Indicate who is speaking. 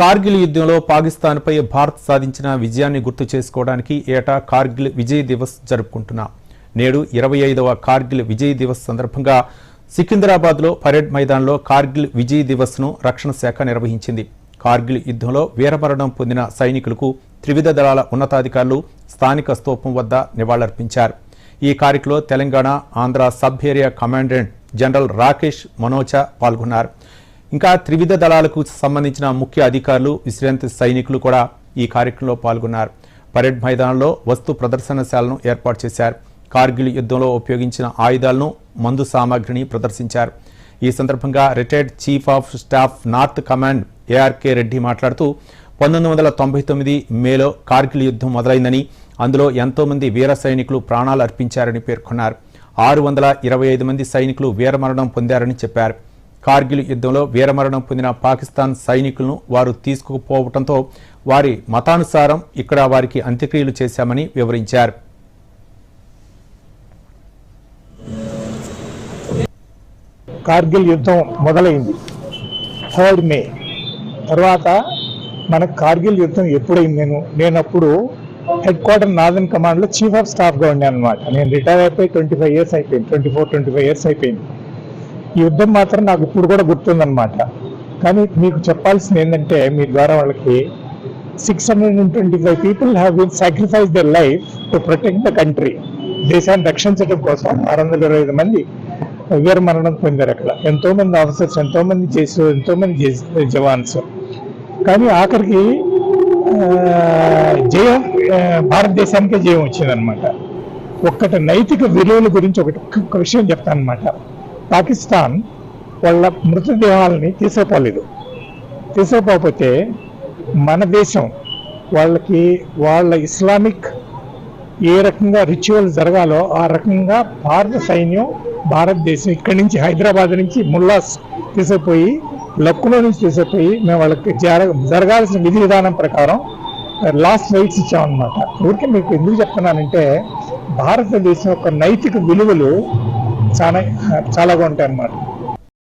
Speaker 1: కార్గిల్ యుద్ధంలో పాకిస్తాన్పై భారత్ సాధించిన విజయాన్ని గుర్తు చేసుకోవడానికి ఏటా కార్గిల్ విజయ్ దివస్ జరుపుకుంటున్నాం. నేడు ఇరవై ఐదవ కార్గిల్ విజయ్ దివస్ సందర్భంగా సికింద్రాబాద్లో పరేడ్ మైదానంలో కార్గిల్ విజయ్ దివస్ను రక్షణ శాఖ నిర్వహించింది. కార్గిల్ యుద్ధంలో వీరమరణం పొందిన సైనికులకు త్రివిధ దళాల ఉన్నతాధికారులు స్థానిక స్తూపం వద్ద నివాళులర్పించారు. ఈ కార్యక్రమంలో Telangana Andhra sub area commandant general Rakesh Manocha పాల్గొన్నారు. ఇంకా త్రివిధ దళాలకు సంబంధించిన ముఖ్య అధికారులు విశ్రాంతి సైనికులు కూడా ఈ కార్యక్రమంలో పాల్గొన్నారు. పరేడ్ మైదానంలో వస్తు ప్రదర్శనశాలను ఏర్పాటు చేశారు. కార్గిల్ యుద్ధంలో ఉపయోగించిన ఆయుధాలను మందు సామాగ్రిని ప్రదర్శించారు. ఈ సందర్భంగా retired chief of staff north command ARK Reddy మాట్లాడుతూ పంతొమ్మిది వందల తొంభై తొమ్మిది మేలో కార్గిల్ యుద్ధం మొదలైందని అందులో ఎంతోమంది వీర సైనికులు ప్రాణాలు అర్పించారని పేర్కొన్నారు. ఆరు వందల ఇరవై ఐదు మంది సైనికులు వీరమరణం పొందారని చెప్పారు. కార్గిల్ యుద్ధంలో వీరమరణం పొందిన పాకిస్తాన్ సైనికులను వారు తీసుకుపోవడంతో వారి మతానుసారం ఇక్కడ వారికి అంత్యక్రియలు చేశామని వివరించారు.
Speaker 2: కార్గిల్ యుద్ధం మొదలైంది. Third May. తర్వాత మనకు కార్గిల్ యుద్ధం ఎప్పుడైంది నేను నేను అప్పుడు హెడ్ క్వార్టర్ నార్దన్ కమాండ్లో చీఫ్ ఆఫ్ స్టాఫ్గా ఉండే అనమాట నేను రిటైర్ అయిపోయి ట్వంటీ ఫైవ్ ఇయర్స్ అయిపోయింది. Twenty four twenty five years అయిపోయింది. ఈ యుద్ధం మాత్రం నాకు ఇప్పుడు కూడా గుర్తుందనమాట కానీ మీకు చెప్పాల్సింది ఏంటంటే మీ ద్వారా వాళ్ళకి six hundred and twenty five people have been sacrifice their life to protect the country దేశాన్ని రక్షించడం కోసం ఆరు వందల ఇరవై ఐదు మంది వీర మరణం పొందారు అక్కడ. ఎంతో మంది ఆఫీసర్స్ ఎంతో మంది చేసి ఎంతో మంది జవాన్స్. కానీ ఆఖరికి జయం భారతదేశానికే జయం వచ్చిందనమాట ఒక్కటి నైతిక విలువల గురించి ఒకటి ఒక్క విషయం చెప్తాను అనమాట పాకిస్తాన్ వాళ్ళ మృతదేహాలని తీసుకుపోలేదు. తీసుకుపోకపోతే మన దేశం వాళ్ళకి వాళ్ళ ఇస్లామిక్ ఏ రకంగా రిచువల్ జరగాలో ఆ రకంగా భారత సైన్యం భారతదేశం ఇక్కడి నుంచి హైదరాబాద్ నుంచి ముల్లాస్ తీసుకుపోయి లక్కులో నుంచి తీసుకుపోయి మేము వాళ్ళకి జర జరగాల్సిన విధి విధానం ప్రకారం లాస్ట్ రైట్స్ ఇచ్చామన్నమాట. ఊరికే మీకు ఎందుకు చెప్తున్నానంటే భారతదేశం యొక్క నైతిక విలువలు చాలా చాలా బాగుంటాయి అన్నమాట